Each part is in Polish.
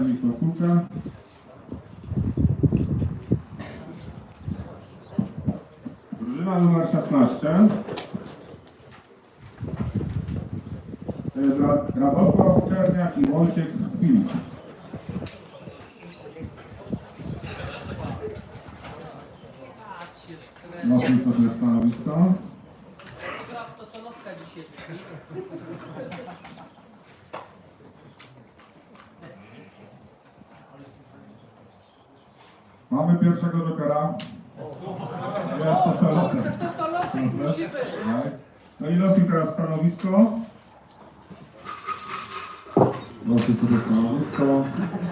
Stawi koszulkę. Drużyna numer 16. To jest Ra- Radosław Czerniak i Wojciech Chwil. Nosi sobie stanowisko. To to lotka dzisiaj Mamy pierwszego jokera. Jest to pelotek. Musi być. No i losuj teraz stanowisko. Losuj stanowisko.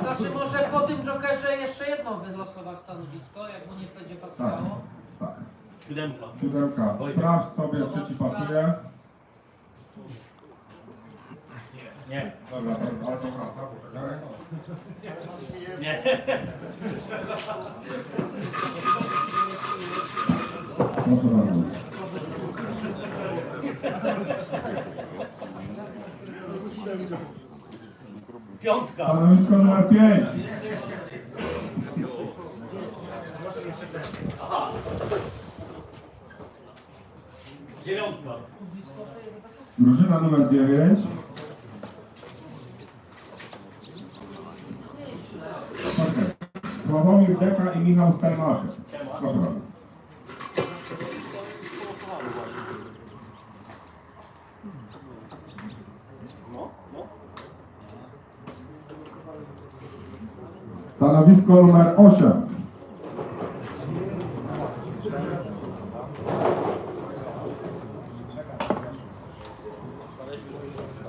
Znaczy może po tym Jokerze jeszcze jedno wylosować stanowisko, jak mu nie będzie Tak, pasowało. tak. Siódemka. Siódemka. Sprawdź sobie, czy ci pasuje. Nie. Dobra, ale to. Nie. Proszę bardzo. Piątka. Stanowisko numer 5. Dziewiątka. Drużyna numer 9. Okay. Sławomir Deka i Michał Stelmaszek. Proszę bardzo. No, no. Stanowisko numer 8.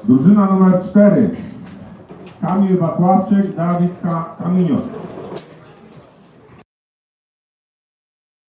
Drużyna numer 4. Kamil Batławczyk, Dawid Kaminiot.